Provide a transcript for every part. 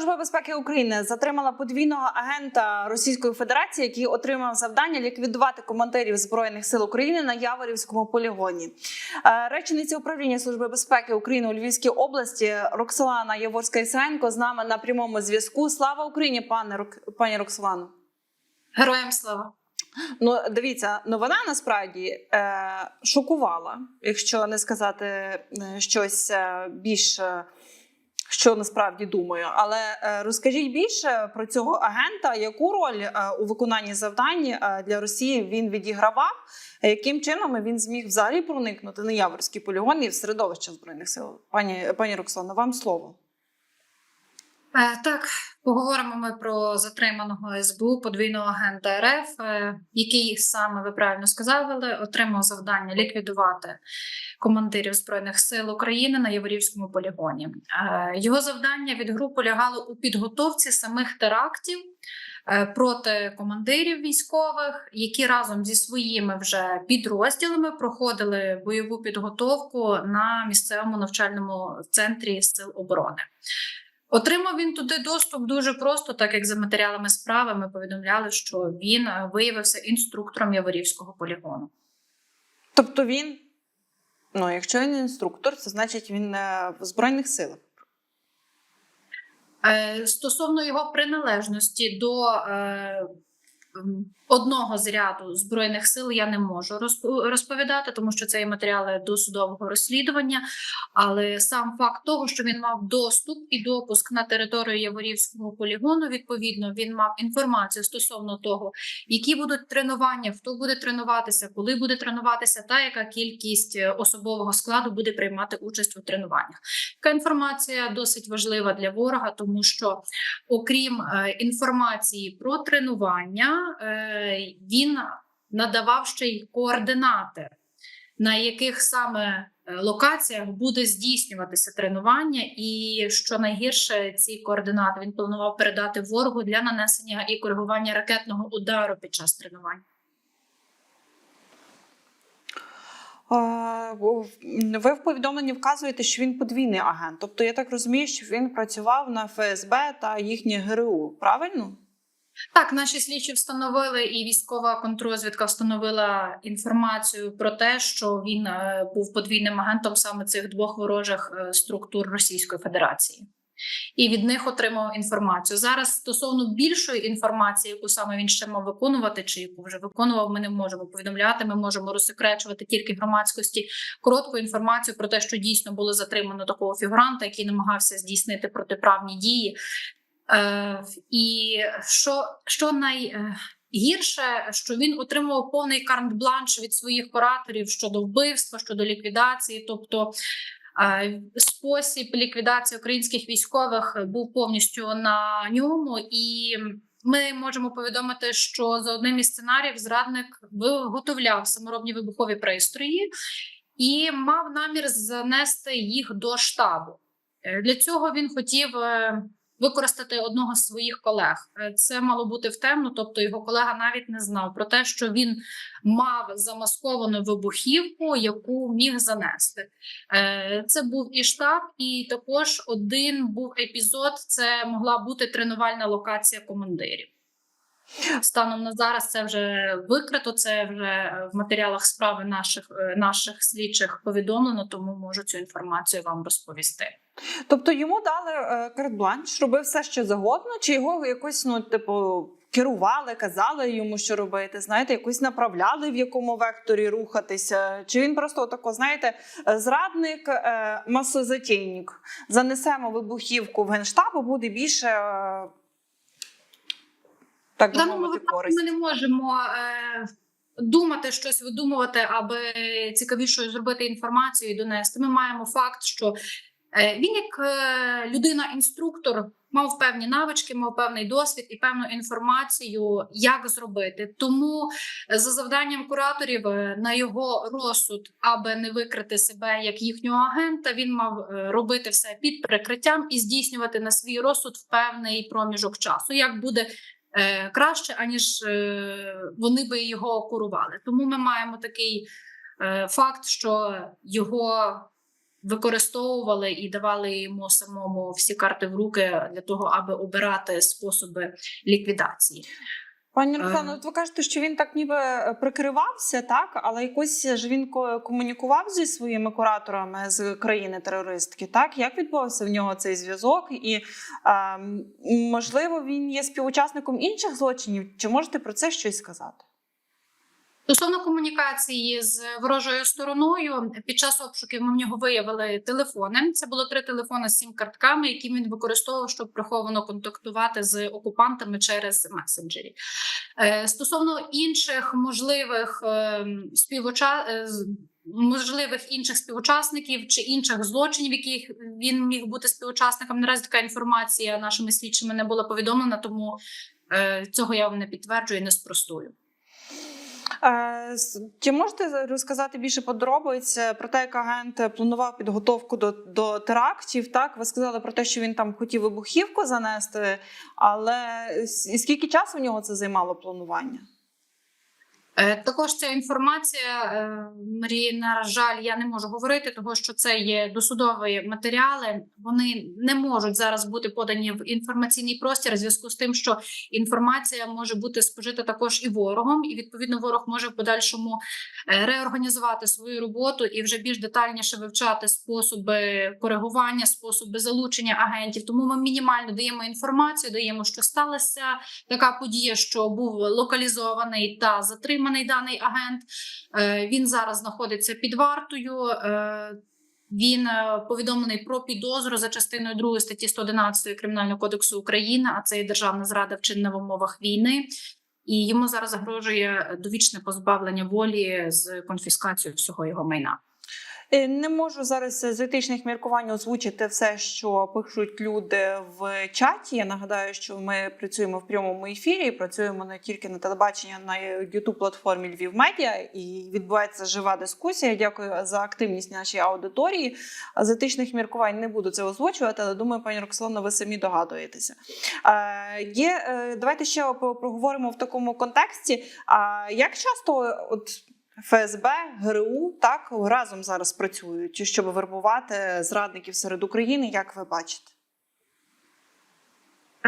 Служба безпеки України затримала подвійного агента Російської Федерації, який отримав завдання ліквідувати командирів збройних сил України на Яворівському полігоні. Е, Речениця управління Служби безпеки України у Львівській області Роксолана Яворська Ісаєнко з нами на прямому зв'язку. Слава Україні, пане Рок- пані Роксолано. Героям слава. Ну, дивіться, новина насправді е, шокувала, якщо не сказати е, щось е, більш, е, що насправді думаю. Але е, розкажіть більше про цього агента, яку роль е, у виконанні завдань е, для Росії він відігравав, яким чином він зміг взагалі проникнути на Яворський полігон і в середовище збройних сил? Пані пані Роксана, вам слово. Е, так, поговоримо ми про затриманого СБУ подвійного агента РФ, е, який саме ви правильно сказали, отримав завдання ліквідувати командирів збройних сил України на Яворівському полігоні. Е, його завдання від ГРУ полягало у підготовці самих терактів. Проти командирів військових, які разом зі своїми вже підрозділами проходили бойову підготовку на місцевому навчальному центрі сил оборони. Отримав він туди доступ дуже просто, так як за матеріалами справи ми повідомляли, що він е, виявився інструктором Яворівського полігону. Тобто він, ну якщо він інструктор, це значить він е, в збройних силах. Е, Стосовно його приналежності до одного з ряду збройних сил я не можу розп- розповідати, тому що це є матеріали досудового розслідування. Але сам факт того, що він мав доступ і допуск на територію Яворівського полігону, відповідно, він мав інформацію стосовно того, які будуть тренування, хто буде тренуватися, коли буде тренуватися, та яка кількість е, особового складу буде приймати участь у тренуваннях. Така інформація досить важлива для ворога, тому що, окрім е, інформації про тренування, е, він надавав ще й координати, на яких саме е, локаціях буде здійснюватися тренування, і що найгірше, ці координати він планував передати ворогу для нанесення і коригування ракетного удару під час тренувань. Ви в повідомленні вказуєте, що він подвійний агент. Тобто, я так розумію, що він працював на ФСБ та їхнє ГРУ. Правильно? Так, наші слідчі встановили, і військова контррозвідка встановила інформацію про те, що він е, був подвійним агентом саме цих двох ворожих е, структур Російської Федерації. І від них отримав інформацію. Зараз стосовно більшої інформації, яку саме він ще мав виконувати, чи яку вже виконував, ми не можемо повідомляти. Ми можемо розсекречувати тільки громадськості коротку інформацію про те, що дійсно було затримано такого фігуранта, який намагався здійснити протиправні дії. Е, і що, що найгірше, що він отримував повний карт-бланш від своїх кураторів щодо вбивства, щодо ліквідації, тобто. е, Спосіб ліквідації українських військових був повністю на ньому, і ми можемо повідомити, що за одним із сценаріїв зрадник виготовляв саморобні вибухові пристрої і мав намір занести їх до штабу. Е, Для цього він хотів використати одного з своїх колег. Е, Це мало бути в темну, тобто його колега навіть не знав про те, що він мав замасковану вибухівку, яку міг занести. Е, Це був і штаб, і також один був епізод. Це могла бути тренувальна локація командирів. Станом на зараз це вже викрито. Це вже в матеріалах справи наших е, наших слідчих повідомлено, тому можу цю інформацію вам розповісти. Тобто йому дали е, карт-бланш, робив все, що завгодно, чи його якось, ну, типу, керували, казали йому, що робити, знаєте, якось направляли, в якому векторі рухатися. Чи він просто отако, знаєте, е, зрадник, масозатійник. Занесемо вибухівку в генштаб, буде більше. Так би мовити, користь. ми не можемо е, думати щось видумувати, аби цікавішою зробити інформацію і донести. Ми маємо факт, що е, він, як е, людина-інструктор, мав певні навички, мав певний досвід і певну інформацію, як зробити. Тому е, за завданням кураторів на його розсуд, аби не викрити себе як їхнього агента, він мав робити все під прикриттям і здійснювати на свій розсуд в певний проміжок часу. Як буде краще, аніж е, вони би його курували. Тому ми маємо такий е, факт, що його використовували і давали йому самому всі карти в руки для того, аби обирати способи ліквідації. Пані Е. Роксано, от ви кажете, що він так ніби е, прикривався, так, але якось ж він ко- комунікував зі своїми кураторами з країни-терористки. Так, як відбувався в нього цей зв'язок? І ем, можливо, він є співучасником інших злочинів? Чи можете про це щось сказати? Стосовно комунікації з ворожою стороною, під час обшуків ми в нього виявили телефони. Це було три телефони з сім картками, які він використовував, щоб приховано контактувати з окупантами через месенджері. Е, Стосовно інших можливих е, співуча... е, можливих інших співучасників чи інших злочинів, яких він міг бути співучасником, наразі така інформація нашими слідчими не була повідомлена, тому цього я вам не підтверджую і не спростую. Е, Чи можете розказати більше подробиць е, про те, як агент планував підготовку до, до терактів? Так, ви сказали про те, що він там хотів вибухівку занести, але скільки часу в нього це займало планування? Е, Також ця інформація, е, Марії, на жаль, я не можу говорити, тому що це є досудові матеріали. Вони не можуть зараз бути подані в інформаційний простір в зв'язку з тим, що інформація може бути спожита також і ворогом, і відповідно ворог може в подальшому е, реорганізувати свою роботу і вже більш детальніше вивчати способи коригування, способи залучення агентів. Тому ми мінімально даємо інформацію, даємо, що сталося така подія, що був локалізований та затриманий даний агент. Е, Він зараз знаходиться під вартою. Е, Він е, повідомлений про підозру за частиною 2 статті 111 Кримінального кодексу України, а це є державна зрада вчинена в умовах війни. І йому зараз загрожує довічне позбавлення волі з конфіскацією всього його майна. Е, Не можу зараз з етичних міркувань озвучити все, що пишуть люди в чаті. Я нагадаю, що ми працюємо в прямому ефірі, працюємо не тільки на телебаченні, на youtube платформі Львів Медіа, і відбувається жива дискусія. Дякую за активність нашій аудиторії. З етичних міркувань не буду це озвучувати, але думаю, пані Роксолана, ви самі догадуєтеся. Е, є, е, давайте ще проговоримо в такому контексті. А як часто от ФСБ, ГРУ так разом зараз працюють, щоб вербувати зрадників серед України, як ви бачите?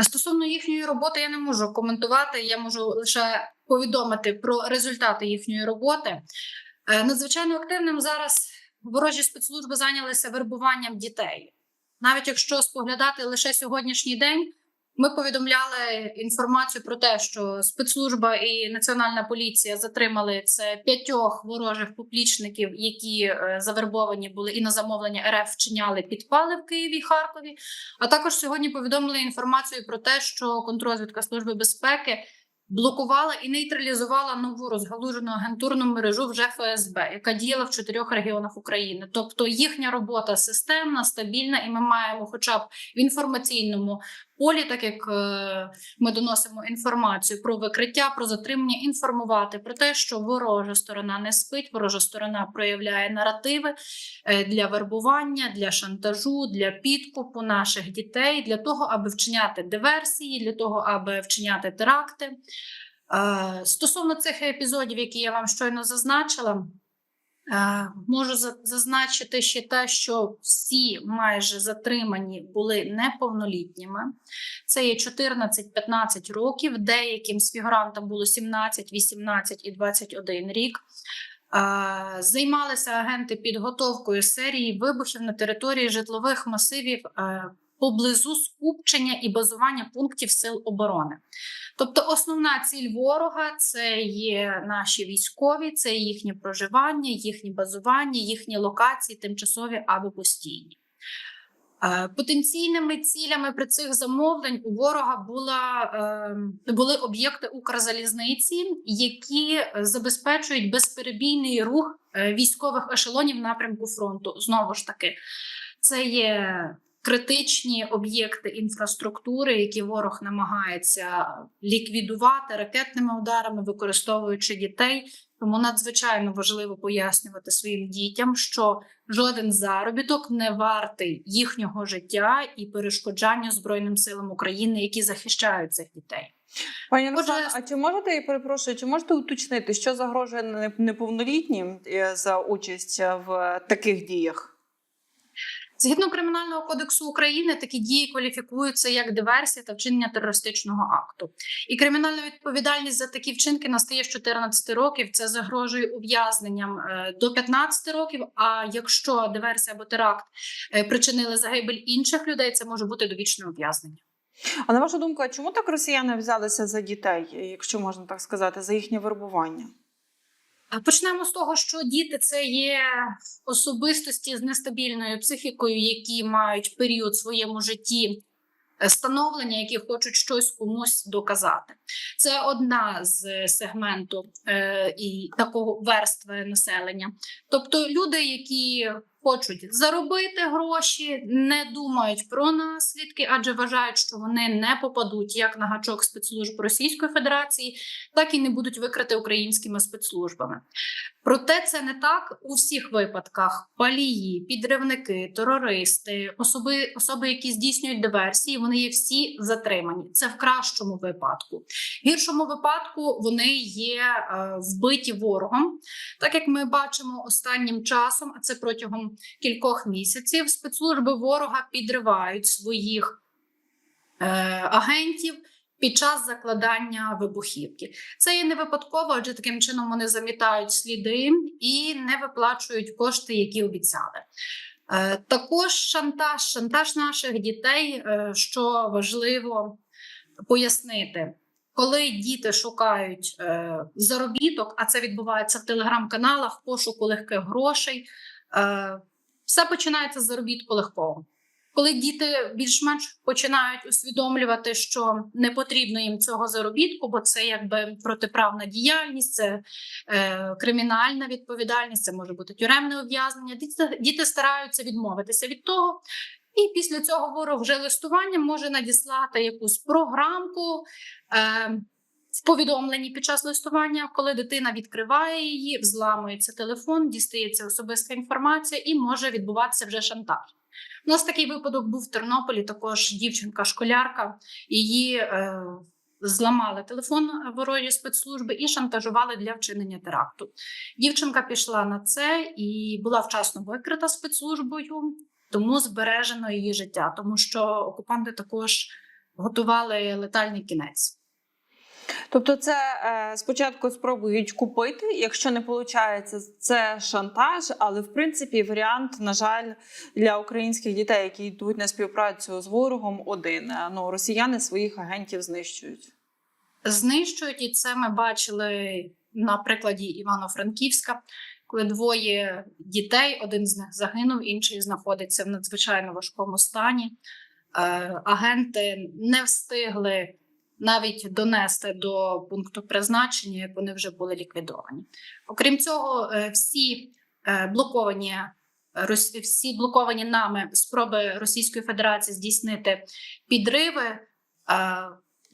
Стосовно їхньої роботи я не можу коментувати. Я можу лише повідомити про результати їхньої роботи. Е, Надзвичайно активним зараз ворожі спецслужби зайнялися вербуванням дітей. Навіть якщо споглядати лише сьогоднішній день, ми повідомляли інформацію про те, що спецслужба і національна поліція затримали це п'ятьох ворожих поплічників, які е, завербовані були і на замовлення РФ вчиняли підпали в Києві і Харкові. А також сьогодні повідомили інформацію про те, що контррозвідка служби безпеки блокувала і нейтралізувала нову розгалужену агентурну мережу вже ФСБ, яка діяла в чотирьох регіонах України. Тобто їхня робота системна, стабільна, і ми маємо, хоча б в інформаційному полі, так як е, ми доносимо інформацію про викриття, про затримання, інформувати про те, що ворожа сторона не спить, ворожа сторона проявляє наративи е, для вербування, для шантажу, для підкупу наших дітей, для того, аби вчиняти диверсії, для того, аби вчиняти теракти. Е, Стосовно цих епізодів, які я вам щойно зазначила. Е, Можу зазначити ще те, що всі майже затримані були неповнолітніми. Це є 14-15 років. Деяким з фігурантам було 17, 18 і 21 рік. Е, Займалися агенти підготовкою серії вибухів на території житлових масивів е, поблизу скупчення і базування пунктів сил оборони. Тобто, основна ціль ворога це є наші військові, це їхнє проживання, їхнє базування, їхні локації, тимчасові або постійні. Е, Потенційними цілями при цих замовлень у ворога була, е, були об'єкти Укрзалізниці, які забезпечують безперебійний рух е, військових ешелонів напрямку фронту. Знову ж таки, це є критичні об'єкти інфраструктури, які ворог намагається ліквідувати ракетними ударами, використовуючи дітей. Тому надзвичайно важливо пояснювати своїм дітям, що жоден заробіток не вартий їхнього життя і перешкоджання Збройним силам України, які захищають цих дітей. Пані Роксана, а чи можете я перепрошую, чи можете уточнити, що загрожує неповнолітнім е, за участь в таких діях? Згідно кримінального кодексу України, такі дії кваліфікуються як диверсія та вчинення терористичного акту. І кримінальна відповідальність за такі вчинки настає з 14 років. Це загрожує ув'язненням е, до 15 років. А якщо диверсія або теракт е, причинили загибель інших людей, це може бути довічне ув'язнення. А на вашу думку, чому так росіяни взялися за дітей, якщо можна так сказати, за їхнє вербування? Почнемо з того, що діти це є особистості з нестабільною психікою, які мають період в своєму житті е, становлення, які хочуть щось комусь доказати. Це одна з сегменту е, і такого верстви населення. Тобто люди, які хочуть заробити гроші, не думають про наслідки, адже вважають, що вони не попадуть як на гачок спецслужб Російської Федерації, так і не будуть викрити українськими спецслужбами. Проте це не так у всіх випадках. Палії, підривники, терористи, особи, особи, які здійснюють диверсії, вони є всі затримані. Це в кращому випадку. В гіршому випадку вони є е, вбиті ворогом. Так як ми бачимо останнім часом, а це протягом кількох місяців, спецслужби ворога підривають своїх е, агентів. Під час закладання вибухівки це є не випадково, адже таким чином вони замітають сліди і не виплачують кошти, які обіцяли. Е, також шантаж, шантаж наших дітей, е, що важливо пояснити. Коли діти шукають е, заробіток, а це відбувається в телеграм-каналах, пошуку легких грошей, все починається з заробітку легкого. Коли діти більш-менш починають усвідомлювати, що не потрібно їм цього заробітку, бо це якби протиправна діяльність, це е, кримінальна відповідальність, це може бути тюремне ув'язнення. Діти, діти стараються відмовитися від того. І після цього ворог вже листуванням може надіслати якусь програмку е, в повідомленні під час листування, коли дитина відкриває її, взламується телефон, дістається особиста інформація і може відбуватися вже шантаж. У нас такий випадок був в Тернополі. Також дівчинка-школярка її е, зламали телефон ворожі спецслужби і шантажували для вчинення теракту. Дівчинка пішла на це і була вчасно викрита спецслужбою, тому збережено її життя, тому що окупанти також готували летальний кінець. Тобто, це е, спочатку спробують купити, якщо не виходить, це шантаж. Але в принципі варіант, на жаль, для українських дітей, які йдуть на співпрацю з ворогом, один Е, ну росіяни своїх агентів знищують. знищують, і це ми бачили на прикладі Івано-Франківська, коли двоє дітей, один з них загинув, інший знаходиться в надзвичайно важкому стані. Е, Агенти не встигли навіть донести до пункту призначення, як вони вже були ліквідовані. Окрім цього, е, всі е, блоковані. Рос- Всі блоковані нами спроби Російської Федерації здійснити підриви. е,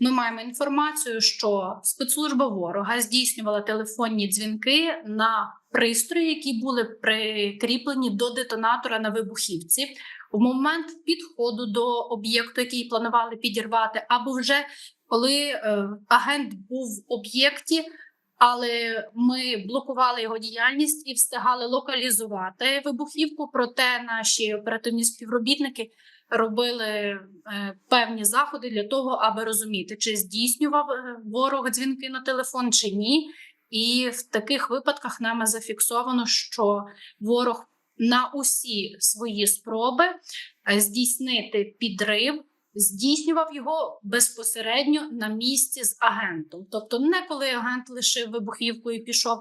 Ми маємо інформацію, що спецслужба ворога здійснювала телефонні дзвінки на пристрої, які були прикріплені до детонатора на вибухівці в момент підходу до об'єкту, який планували підірвати, або вже коли е, агент був в об'єкті. Але ми блокували його діяльність і встигали локалізувати вибухівку. Проте наші оперативні співробітники робили е, певні заходи для того, аби розуміти, чи здійснював е, ворог дзвінки на телефон чи ні. І в таких випадках нами зафіксовано, що ворог на усі свої спроби здійснити підрив. Здійснював його безпосередньо на місці з агентом, тобто не коли агент лишив вибухівку і пішов,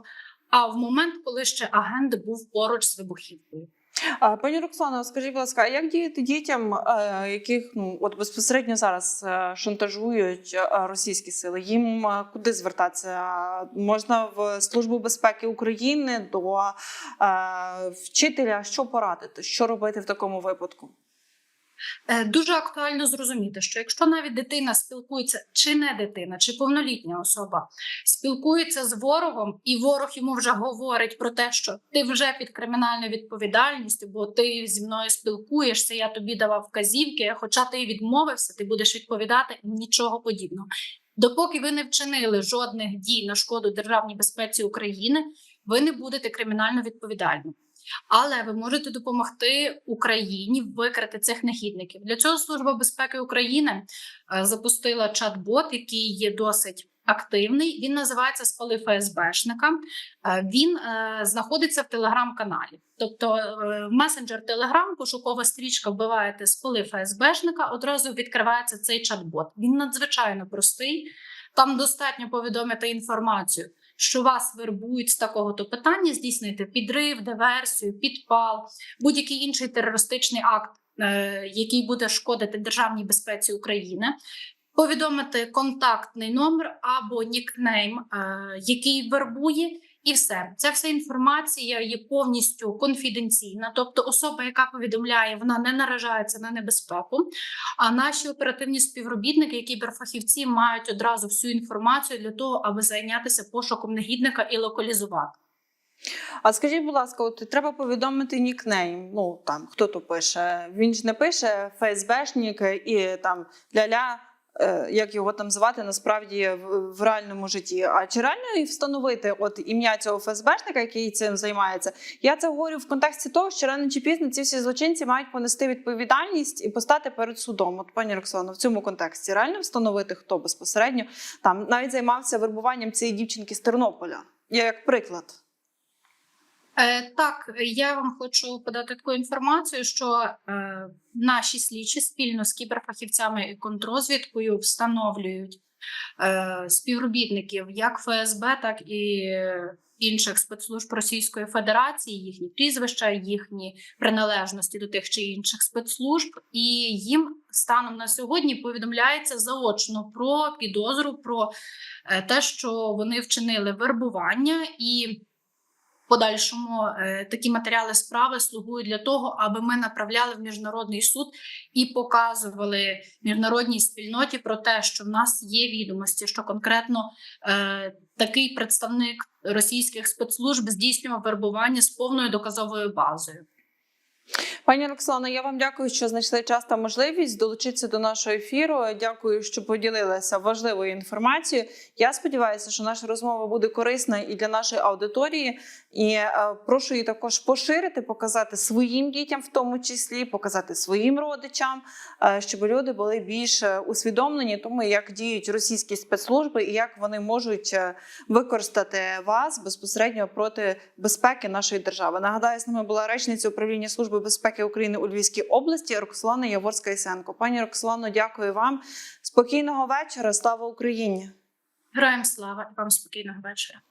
а в момент, коли ще агент був поруч з вибухівкою. Пані Роксано, скажіть, будь ласка, а як діяти дітям, е, яких ну от безпосередньо зараз е, шантажують е, російські сили? Їм куди звертатися? Можна в службу безпеки України до вчителя, що порадити, що робити в такому випадку? Е, Дуже актуально зрозуміти, що якщо навіть дитина спілкується, чи не дитина, чи повнолітня особа спілкується з ворогом, і ворог йому вже говорить про те, що ти вже під кримінальною відповідальністю, бо ти зі мною спілкуєшся, я тобі давав вказівки, хоча ти відмовився, ти будеш відповідати нічого подібного. Допоки ви не вчинили жодних дій на шкоду державній безпеці України, ви не будете кримінально відповідальним. Але ви можете допомогти Україні викрити цих негідників. Для цього Служба безпеки України е, запустила чат-бот, який є досить активний. Він називається Спали ФСБшника. Е, Він е, знаходиться в телеграм-каналі. Тобто, е, месенджер Телеграм, пошукова стрічка, вбиваєте спали ФСБшника, одразу відкривається цей чат-бот. Він надзвичайно простий. Там достатньо повідомити інформацію, що вас вербують з такого-то питання, здійснити підрив, диверсію, підпал, будь-який інший терористичний акт, е, який буде шкодити державній безпеці України. Повідомити контактний номер або нікнейм, е, який вербує, і все. Ця вся інформація є повністю конфіденційна. Тобто, особа, яка повідомляє, вона не наражається на небезпеку. А наші оперативні співробітники, які кіберфахівці, мають одразу всю інформацію для того, аби зайнятися пошуком негідника і локалізувати. А скажіть, будь ласка, от треба повідомити нікнейм. Ну там хто то пише. Він ж не пише ФСБшник і там ля-ля, як його там звати насправді в, в реальному житті. А чи реально і встановити от ім'я цього ФСБшника, який цим займається? Я це говорю в контексті того, що рано чи пізно ці всі злочинці мають понести відповідальність і постати перед судом. От пані Роксано, в цьому контексті реально встановити, хто безпосередньо там навіть займався вербуванням цієї дівчинки з Тернополя. Я як приклад. Е, так, я вам хочу подати таку інформацію, що е, наші слідчі спільно з кіберфахівцями і контрозвідкою встановлюють е, співробітників як ФСБ, так і інших спецслужб Російської Федерації, їхні прізвища, їхні приналежності до тих чи інших спецслужб, і їм станом на сьогодні повідомляється заочно про підозру, про те, що вони вчинили вербування і. Подальшому е, такі матеріали справи слугують для того, аби ми направляли в міжнародний суд і показували міжнародній спільноті про те, що в нас є відомості, що конкретно е, такий представник російських спецслужб здійснював вербування з повною доказовою базою. Пані Роксолано, я вам дякую, що знайшли час та можливість долучитися до нашого ефіру. Дякую, що поділилися важливою інформацією. Я сподіваюся, що наша розмова буде корисна і для нашої аудиторії. І е, прошу її також поширити, показати своїм дітям, в тому числі, показати своїм родичам, е, щоб люди були більш е, усвідомлені, тому як діють російські спецслужби і як вони можуть е, використати вас безпосередньо проти безпеки нашої держави. Нагадаю, з нами була речниця управління служби безпеки України у Львівській області Роксолана Яворська Ісенко. Пані Роксолано, дякую вам. Спокійного вечора. Слава Україні! Героям слава і вам спокійного вечора.